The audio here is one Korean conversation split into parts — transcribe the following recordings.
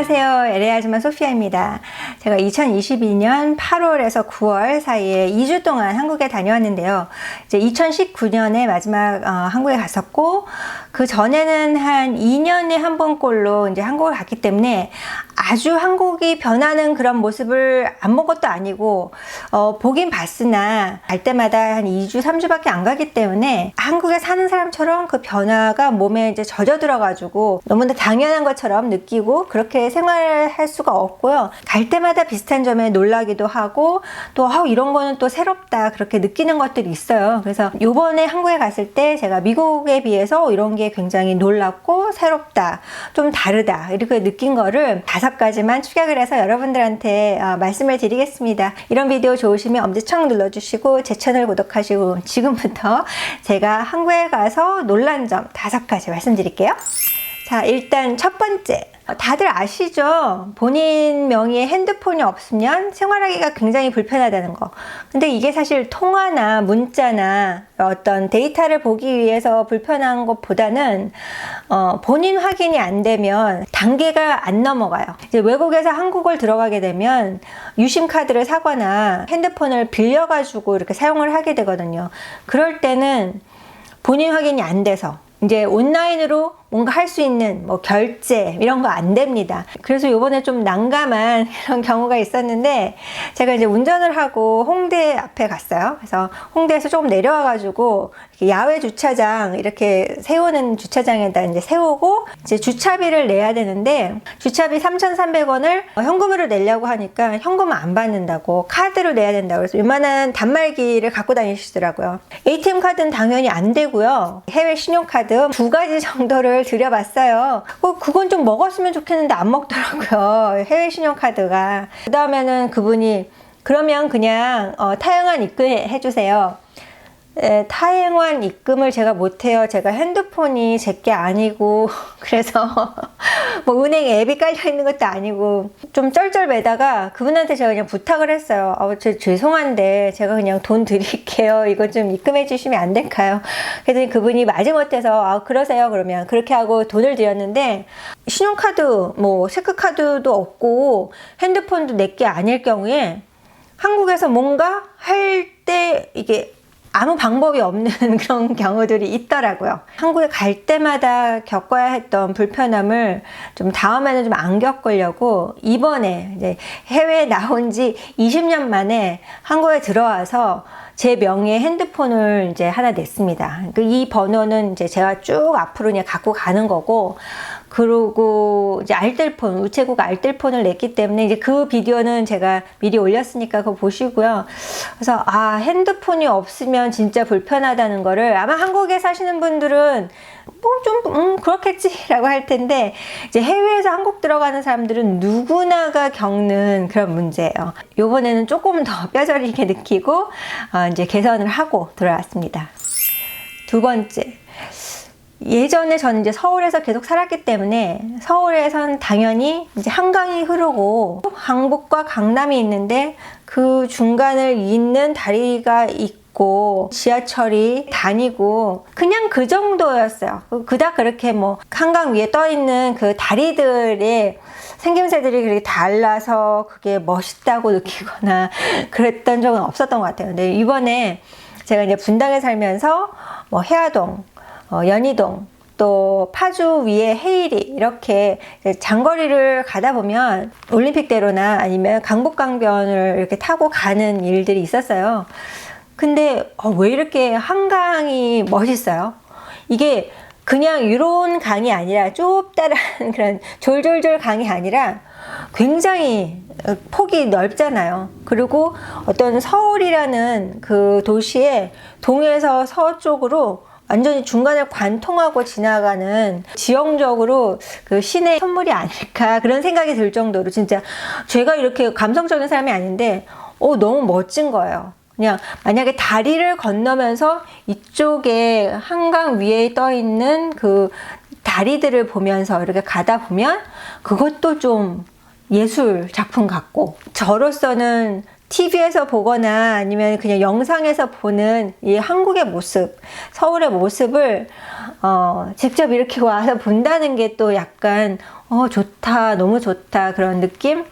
안녕하세요. 아줌마 소피아입니다. 제가 2022년 8월에서 9월 사이에 2주 동안 한국에 다녀왔는데요. 이제 2019년에 마지막 어, 한국에 갔었고, 그 전에는 한 2년에 한 번꼴로 이제 한국을 갔기 때문에 아주 한국이 변하는 그런 모습을 안 본 것도 아니고, 어, 보긴 봤으나 갈 때마다 한 2주, 3주밖에 안 가기 때문에 한국에 사는 사람처럼 그 변화가 몸에 이제 젖어 들어가지고 너무나 당연한 것처럼 느끼고 그렇게 생활할 수가 없고요. 갈 때마다 비슷한 점에 놀라기도 하고 또 아, 이런 거는 또 새롭다 그렇게 느끼는 것들이 있어요. 그래서 요번에 한국에 갔을 때 제가 미국에 비해서 이런 게 굉장히 놀랍고 새롭다, 좀 다르다 이렇게 느낀 거를 다섯 가지만 축약을 해서 여러분들한테 어, 말씀을 드리겠습니다. 이런 비디오 좋으시면 엄지척 눌러주시고 제 채널 구독하시고 지금부터 제가 한국에 가서 놀란 점 다섯 가지 말씀드릴게요. 자, 일단 첫 번째. 다들 아시죠? 본인 명의의 핸드폰이 없으면 생활하기가 굉장히 불편하다는 거. 근데 이게 사실 통화나 문자나 어떤 데이터를 보기 위해서 불편한 것보다는 어, 본인 확인이 안 되면 단계가 안 넘어가요. 이제 외국에서 한국을 들어가게 되면 유심 카드를 사거나 핸드폰을 빌려가지고 이렇게 사용을 하게 되거든요. 그럴 때는 본인 확인이 안 돼서 이제 온라인으로 뭔가 할 수 있는 뭐 결제 이런 거 안 됩니다. 그래서 요번에 좀 난감한 이런 경우가 있었는데 제가 이제 운전을 하고 홍대 앞에 갔어요. 그래서 홍대에서 조금 내려와 가지고 야외 주차장 이렇게 세우는 주차장에다 이제 세우고 이제 주차비를 내야 되는데 주차비 3,300원을 현금으로 내려고 하니까 현금은 안 받는다고 카드로 내야 된다고 그래서 웬만한 단말기를 갖고 다니시더라고요. ATM 카드는 당연히 안 되고요. 해외 신용카드 두 가지 정도를 드려봤어요. 어, 그건 좀 먹었으면 좋겠는데 안 먹더라고요. 해외 신용카드가. 그 다음에는 그분이 그러면 그냥 어, 타영한 입금 해 주세요. 에, 타행한 입금을 제가 못해요. 제가 핸드폰이 제 게 아니고 그래서 뭐 은행 앱이 깔려 있는 것도 아니고 좀 쩔쩔매다가 그분한테 제가 그냥 부탁을 했어요. 어, 저 죄송한데 제가 그냥 돈 드릴게요. 이거 좀 입금해 주시면 안 될까요? 그랬더니 그분이 마지못해서 아 그러세요 그러면 그렇게 하고 돈을 드렸는데 신용카드 뭐 체크카드도 없고 핸드폰도 내 게 아닐 경우에 한국에서 뭔가 할 때 이게 아무 방법이 없는 그런 경우들이 있더라고요. 한국에 갈 때마다 겪어야 했던 불편함을 좀 다음에는 좀 안 겪으려고 이번에 이제 해외에 나온 지 20년 만에 한국에 들어와서 제 명의의 핸드폰을 이제 하나 냈습니다. 그이 번호는 이제 제가 쭉 앞으로 그냥 갖고 가는 거고, 그리고 이제 알뜰폰, 우체국 알뜰폰을 냈기 때문에 이제 그 비디오는 제가 미리 올렸으니까 그거 보시고요. 그래서 아, 핸드폰이 없으면 진짜 불편하다는 거를 아마 한국에 사시는 분들은 뭐 좀, 음, 그렇겠지라고 할 텐데, 이제 해외에서 한국 들어가는 사람들은 누구나가 겪는 그런 문제예요. 요번에는 조금 더 뼈저리게 느끼고, 어, 이제 개선을 하고 들어왔습니다. 두 번째. 예전에 저는 이제 서울에서 계속 살았기 때문에 서울에선 당연히 이제 한강이 흐르고 강북과 강남이 있는데 그 중간을 잇는 다리가 있고 지하철이 다니고 그냥 그 정도였어요. 그닥 그렇게 뭐 한강 위에 떠 있는 그 다리들의 생김새들이 그렇게 달라서 그게 멋있다고 느끼거나 그랬던 적은 없었던 것 같아요. 근데 이번에 제가 이제 분당에 살면서 뭐 해화동 어, 연희동 또 파주 위에 헤이리 이렇게 장거리를 가다 보면 올림픽대로나 아니면 강북강변을 이렇게 타고 가는 일들이 있었어요. 근데 어, 왜 이렇게 한강이 멋있어요? 이게 그냥 이런 강이 아니라 좁다란 그런 졸졸졸 강이 아니라 굉장히 폭이 넓잖아요. 그리고 어떤 서울이라는 그 도시의 동에서 서쪽으로 완전히 중간을 관통하고 지나가는 지형적으로 그 신의 선물이 아닐까 그런 생각이 들 정도로 진짜 제가 이렇게 감성적인 사람이 아닌데 어 너무 멋진 거예요. 그냥 만약에 다리를 건너면서 이쪽에 한강 위에 떠 있는 그 다리들을 보면서 이렇게 가다 보면 그것도 좀 예술 작품 같고 저로서는 TV에서 보거나 아니면 그냥 영상에서 보는 이 한국의 모습, 서울의 모습을 어, 직접 이렇게 와서 본다는 게 또 약간 어, 좋다, 너무 좋다, 그런 느낌?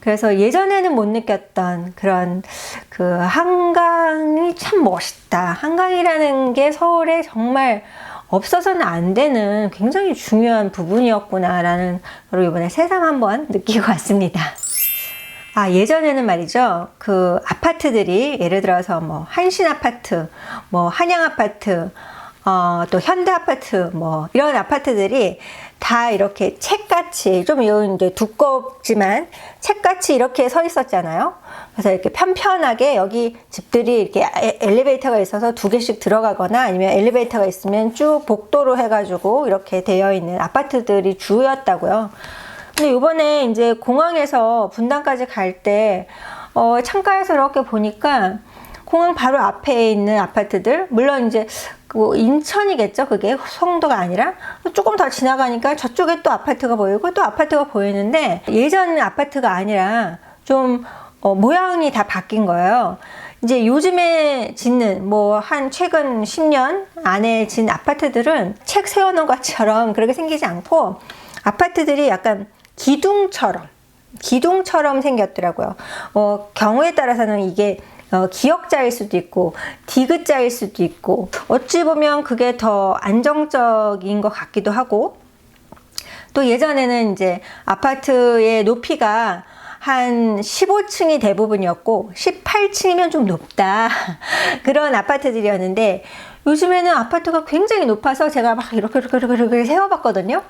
그래서 예전에는 못 느꼈던 그런 그 한강이 참 멋있다. 한강이라는 게 서울에 정말 없어서는 안 되는 굉장히 중요한 부분이었구나라는 걸 이번에 새삼 한번 느끼고 왔습니다. 아, 예전에는 말이죠. 그 아파트들이 예를 들어서 뭐 한신 아파트, 뭐 한양 아파트, 어, 또 현대 아파트, 뭐 이런 아파트들이 다 이렇게 책같이 좀 이제 두껍지만 책같이 이렇게 서 있었잖아요. 그래서 이렇게 편편하게 여기 집들이 이렇게 에- 엘리베이터가 있어서 두 개씩 들어가거나 아니면 엘리베이터가 있으면 쭉 복도로 해가지고 이렇게 되어 있는 아파트들이 주였다고요. 근데 이번에 이제 공항에서 분당까지 갈 때, 어, 창가에서 이렇게 보니까 공항 바로 앞에 있는 아파트들, 물론 이제 그 인천이겠죠, 그게 송도가 아니라 조금 더 지나가니까 저쪽에 또 아파트가 보이고 또 아파트가 보이는데 예전 아파트가 아니라 좀 어, 모양이 다 바뀐 거예요. 이제 요즘에 짓는 뭐 한 최근 10년 안에 짓는 아파트들은 책 세워놓은 것처럼 그렇게 생기지 않고 아파트들이 약간 기둥처럼 기둥처럼 생겼더라고요. 어, 경우에 따라서는 이게 어, 기역자일 수도 있고 디귿자일 수도 있고 어찌 보면 그게 더 안정적인 것 같기도 하고 또 예전에는 이제 아파트의 높이가 한 15층이 대부분이었고 18층이면 좀 높다 그런 아파트들이었는데 요즘에는 아파트가 굉장히 높아서 제가 막 이렇게 이렇게 이렇게, 이렇게 세워봤거든요.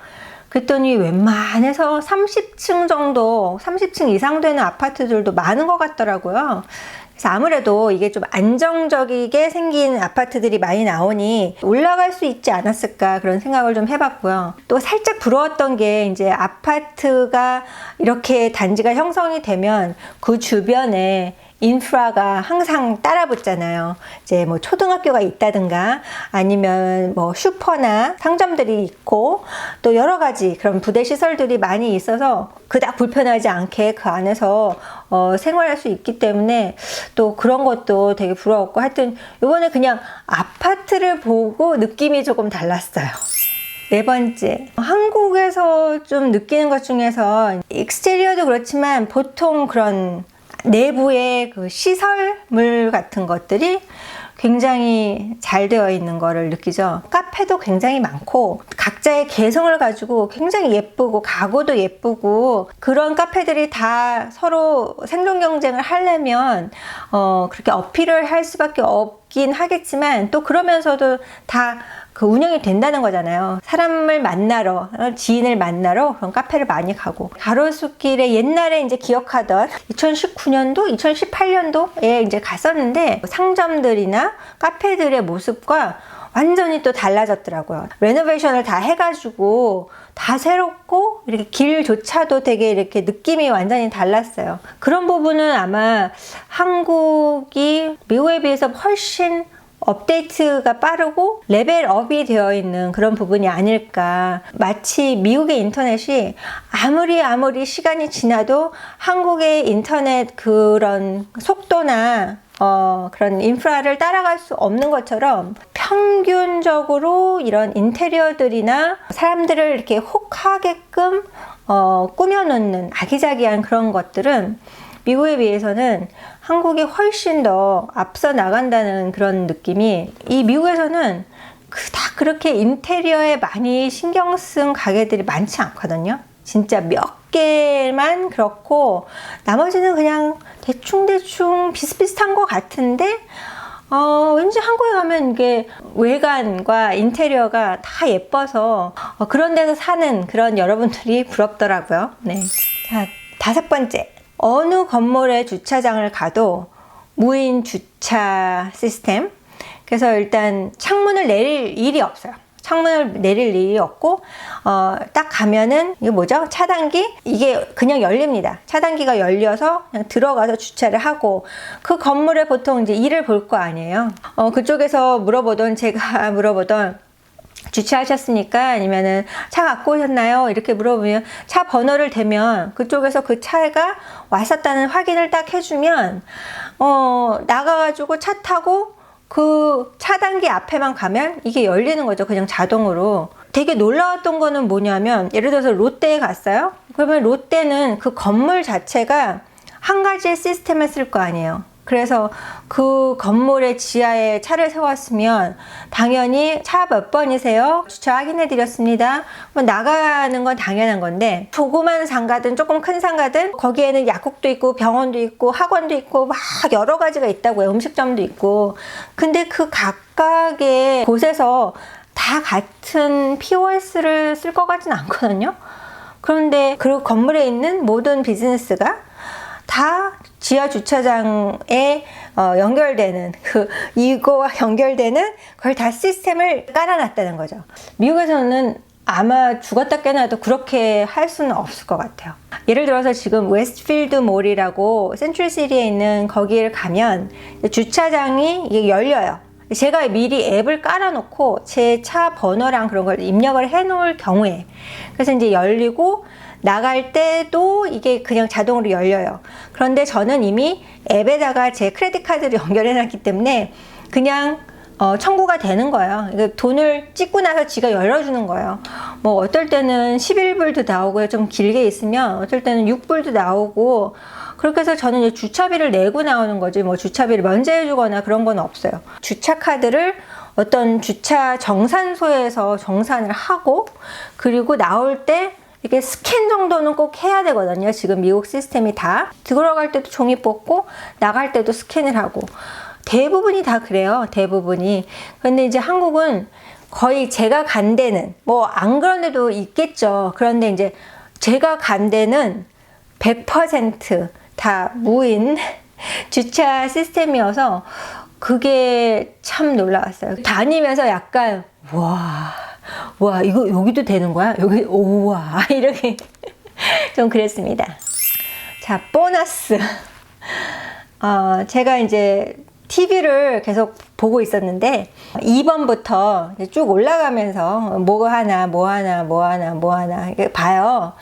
그랬더니 웬만해서 30층 정도, 30층 이상 되는 아파트들도 많은 것 같더라고요. 그래서 아무래도 이게 좀 안정적이게 생긴 아파트들이 많이 나오니 올라갈 수 있지 않았을까 그런 생각을 좀 해봤고요. 또 살짝 부러웠던 게 이제 아파트가 이렇게 단지가 형성이 되면 그 주변에 인프라가 항상 따라 붙잖아요. 이제 뭐 초등학교가 있다든가 아니면 뭐 슈퍼나 상점들이 있고 또 여러 가지 그런 부대 시설들이 많이 있어서 그닥 불편하지 않게 그 안에서 어, 생활할 수 있기 때문에 또 그런 것도 되게 부러웠고 하여튼 이번에 그냥 아파트를 보고 느낌이 조금 달랐어요. 네 번째, 한국에서 좀 느끼는 것 중에서 익스테리어도 그렇지만 보통 그런 내부의 그 시설물 같은 것들이 굉장히 잘 되어 있는 거를 느끼죠. 카페도 굉장히 많고 각자의 개성을 가지고 굉장히 예쁘고 가구도 예쁘고 그런 카페들이 다 서로 생존 경쟁을 하려면 어 그렇게 어필을 할 수밖에 없긴 하겠지만 또 그러면서도 다 그 운영이 된다는 거잖아요. 사람을 만나러, 어, 지인을 만나러 그런 카페를 많이 가고. 가로수길에 옛날에 이제 기억하던 2019년도, 2018년도에 이제 갔었는데 상점들이나 카페들의 모습과 완전히 또 달라졌더라고요. 레노베이션을 다 해가지고 다 새롭고 이렇게 길조차도 되게 이렇게 느낌이 완전히 달랐어요. 그런 부분은 아마 한국이 미국에 비해서 훨씬 업데이트가 빠르고 레벨업이 되어 있는 그런 부분이 아닐까. 마치 미국의 인터넷이 아무리 아무리 시간이 지나도 한국의 인터넷 그런 속도나 어, 그런 인프라를 따라갈 수 없는 것처럼 평균적으로 이런 인테리어들이나 사람들을 이렇게 혹하게끔 어, 꾸며놓는 아기자기한 그런 것들은 미국에 비해서는 한국이 훨씬 더 앞서 나간다는 그런 느낌이 이 미국에서는 그닥 그렇게 인테리어에 많이 신경 쓴 가게들이 많지 않거든요. 진짜 몇 개만 그렇고 나머지는 그냥 대충대충 비슷비슷한 것 같은데 어, 왠지 한국에 가면 이게 외관과 인테리어가 다 예뻐서 어, 그런 데서 사는 그런 여러분들이 부럽더라고요. 네. 자, 다섯 번째. 어느 건물의 주차장을 가도 무인 주차 시스템. 그래서 일단 창문을 내릴 일이 없어요. 창문을 내릴 일이 없고 어, 딱 가면은 이게 뭐죠? 차단기 이게 그냥 열립니다. 차단기가 열려서 그냥 들어가서 주차를 하고 그 건물에 보통 이제 일을 볼 거 아니에요. 어, 그쪽에서 물어보던 제가 물어보던 주차하셨습니까? 아니면은 차 갖고 오셨나요? 이렇게 물어보면 차 번호를 대면 그쪽에서 그 차가 왔었다는 확인을 딱 해주면 어 나가가지고 차 타고 그 차단기 앞에만 가면 이게 열리는 거죠. 그냥 자동으로. 되게 놀라웠던 거는 뭐냐면 예를 들어서 롯데에 갔어요. 그러면 롯데는 그 건물 자체가 한 가지의 시스템을 쓸 거 아니에요. 그래서 그 건물의 지하에 차를 세웠으면 당연히 차 몇 번이세요? 주차 확인해 드렸습니다. 뭐 나가는 건 당연한 건데 조그만 상가든 조금 큰 상가든 거기에는 약국도 있고 병원도 있고 학원도 있고 막 여러 가지가 있다고요. 음식점도 있고. 근데 그 각각의 곳에서 다 같은 POS를 쓸 것 같지는 않거든요. 그런데 그 건물에 있는 모든 비즈니스가 다 지하 주차장에 어, 연결되는 그 이거와 연결되는 그걸 다 시스템을 깔아놨다는 거죠. 미국에서는 아마 죽었다 깨나도 그렇게 할 수는 없을 것 같아요. 예를 들어서 지금 웨스트필드 몰이라고 센트럴시티에 있는 거기를 가면 주차장이 이게 열려요. 제가 미리 앱을 깔아놓고 제 차 번호랑 그런 걸 입력을 해놓을 경우에 그래서 이제 열리고 나갈 때도 이게 그냥 자동으로 열려요. 그런데 저는 이미 앱에다가 제 크레딧 카드를 연결해 놨기 때문에 그냥 어, 청구가 되는 거예요. 이거 돈을 찍고 나서 지가 열어주는 거예요. 뭐 어떨 때는 11불도 나오고요. 좀 길게 있으면 어떨 때는 6불도 나오고 그렇게 해서 저는 이제 주차비를 내고 나오는 거지 뭐 주차비를 면제해 주거나 그런 건 없어요. 주차 카드를 어떤 주차 정산소에서 정산을 하고 그리고 나올 때 이게 스캔 정도는 꼭 해야 되거든요. 지금 미국 시스템이 다 들어갈 때도 종이 뽑고 나갈 때도 스캔을 하고 대부분이 다 그래요. 대부분이. 근데 이제 한국은 거의 제가 간 데는 뭐 안 그런 데도 있겠죠. 그런데 이제 제가 간 데는 100%다 무인 주차 시스템이어서 그게 참 놀라웠어요. 다니면서 약간 와, 와 이거 여기도 되는 거야? 여기 오와 이렇게 좀 그랬습니다. 자 보너스. 어, 제가 이제 TV를 계속 보고 있었는데 2번부터 쭉 올라가면서 뭐 하나 뭐 하나 뭐 하나 뭐 하나 봐요.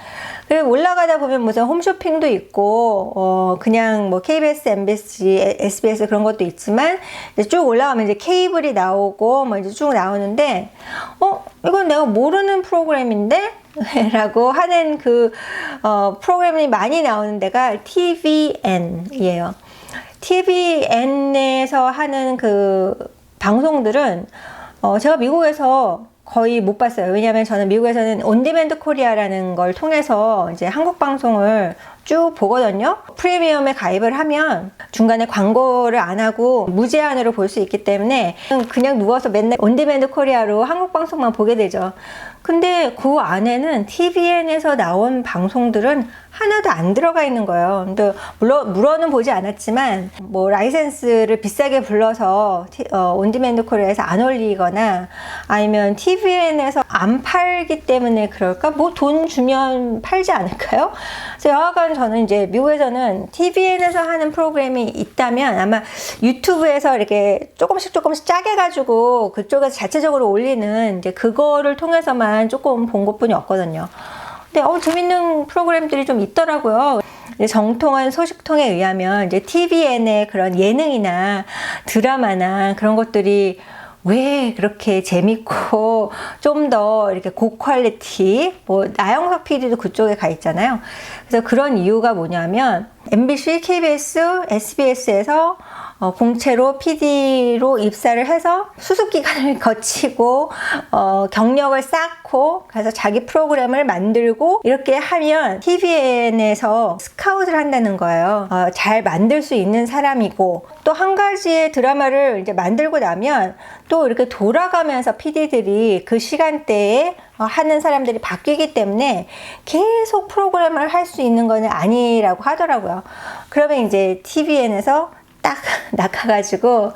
올라가다 보면 무슨 홈쇼핑도 있고 어 그냥 뭐 KBS, MBC, SBS 그런 것도 있지만 쭉 올라가면 이제 케이블이 나오고 뭐 이제 쭉 나오는데 어 이건 내가 모르는 프로그램인데 라고 하는 그 어, 프로그램이 많이 나오는 데가 TVN이에요. TVN에서 하는 그 방송들은 어, 제가 미국에서 거의 못 봤어요. 왜냐하면 저는 미국에서는 온디맨드 코리아라는 걸 통해서 이제 한국 방송을 쭉 보거든요. 프리미엄에 가입을 하면 중간에 광고를 안 하고 무제한으로 볼 수 있기 때문에 그냥 누워서 맨날 온디맨드 코리아로 한국 방송만 보게 되죠. 근데 그 안에는 TVN에서 나온 방송들은 하나도 안 들어가 있는 거예요. 근데 물론 물어는 보지 않았지만 뭐 라이센스를 비싸게 불러서 어, 온디맨드 코리아에서 안 올리거나 아니면 TVN에서 안 팔기 때문에 그럴까? 뭐 돈 주면 팔지 않을까요? 그래서 여하간 저는 이제 미국에서는 TVN에서 하는 프로그램이 있다면 아마 유튜브에서 이렇게 조금씩 조금씩 짜게 가지고 그쪽에서 자체적으로 올리는 이제 그거를 통해서만 조금 본 것뿐이 없거든요. 근데 어, 재밌는 프로그램들이 좀 있더라고요. 정통한 소식통에 의하면 이제 TVN의 그런 예능이나 드라마나 그런 것들이 왜 그렇게 재밌고 좀 더 이렇게 고퀄리티 뭐 나영석 PD도 그쪽에 가 있잖아요. 그래서 그런 이유가 뭐냐면 MBC, KBS, SBS에서 어, 공채로 PD로 입사를 해서 수습 기간을 거치고 어, 경력을 쌓고 그래서 자기 프로그램을 만들고 이렇게 하면 TVN에서 스카웃을 한다는 거예요. 어, 잘 만들 수 있는 사람이고 또 한 가지의 드라마를 이제 만들고 나면 또 이렇게 돌아가면서 PD들이 그 시간대에 어, 하는 사람들이 바뀌기 때문에 계속 프로그램을 할 수 있는 것은 아니라고 하더라고요. 그러면 이제 TVN에서 딱 낚아가지고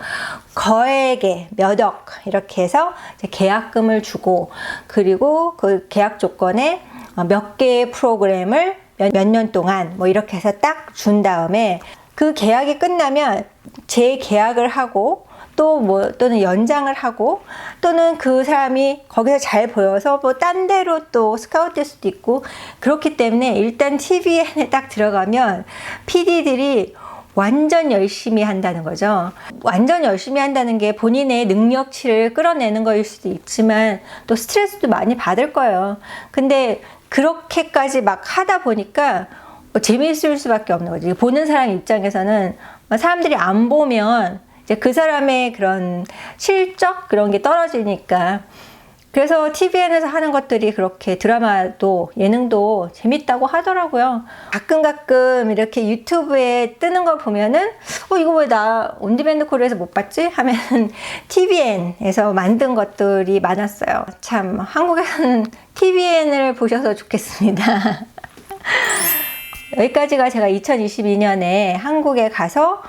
거액의 몇 억 이렇게 해서 계약금을 주고 그리고 그 계약 조건에 몇 개의 프로그램을 몇 년 동안 뭐 이렇게 해서 딱 준 다음에 그 계약이 끝나면 재계약을 하고 또 뭐 또는 연장을 하고 또는 그 사람이 거기서 잘 보여서 뭐 딴 데로 또 스카우트 될 수도 있고 그렇기 때문에 일단 TVN에 딱 들어가면 PD들이 완전 열심히 한다는 거죠. 완전 열심히 한다는 게 본인의 능력치를 끌어내는 거일 수도 있지만 또 스트레스도 많이 받을 거예요. 근데 그렇게까지 막 하다 보니까 뭐 재미있을 수밖에 없는 거지. 보는 사람 입장에서는 사람들이 안 보면 이제 그 사람의 그런 실적 그런 게 떨어지니까 그래서 TVN에서 하는 것들이 그렇게 드라마도 예능도 재밌다고 하더라고요. 가끔 가끔 이렇게 유튜브에 뜨는 걸 보면은 어 이거 왜 나 온디밴드 콜에서 못 봤지? 하면 TVN에서 만든 것들이 많았어요. 참 한국에서는 TVN을 보셔서 좋겠습니다. 여기까지가 제가 2022년에 한국에 가서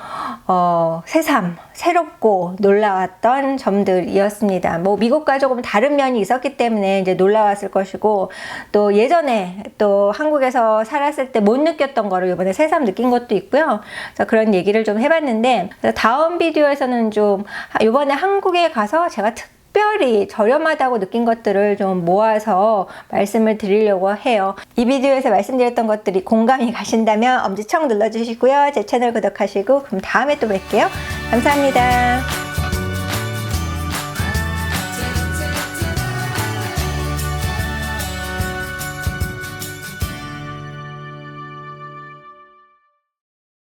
어, 새삼 새롭고 놀라웠던 점들이었습니다. 뭐 미국과 조금 다른 면이 있었기 때문에 이제 놀라웠을 것이고 또 예전에 또 한국에서 살았을 때 못 느꼈던 거를 이번에 새삼 느낀 것도 있고요. 그래서 그런 얘기를 좀 해봤는데 다음 비디오에서는 좀 이번에 한국에 가서 제가 특 특별히 저렴하다고 느낀 것들을 좀 모아서 말씀을 드리려고 해요. 이 비디오에서 말씀드렸던 것들이 공감이 가신다면 엄지척 눌러주시고요. 제 채널 구독하시고 그럼 다음에 또 뵐게요. 감사합니다.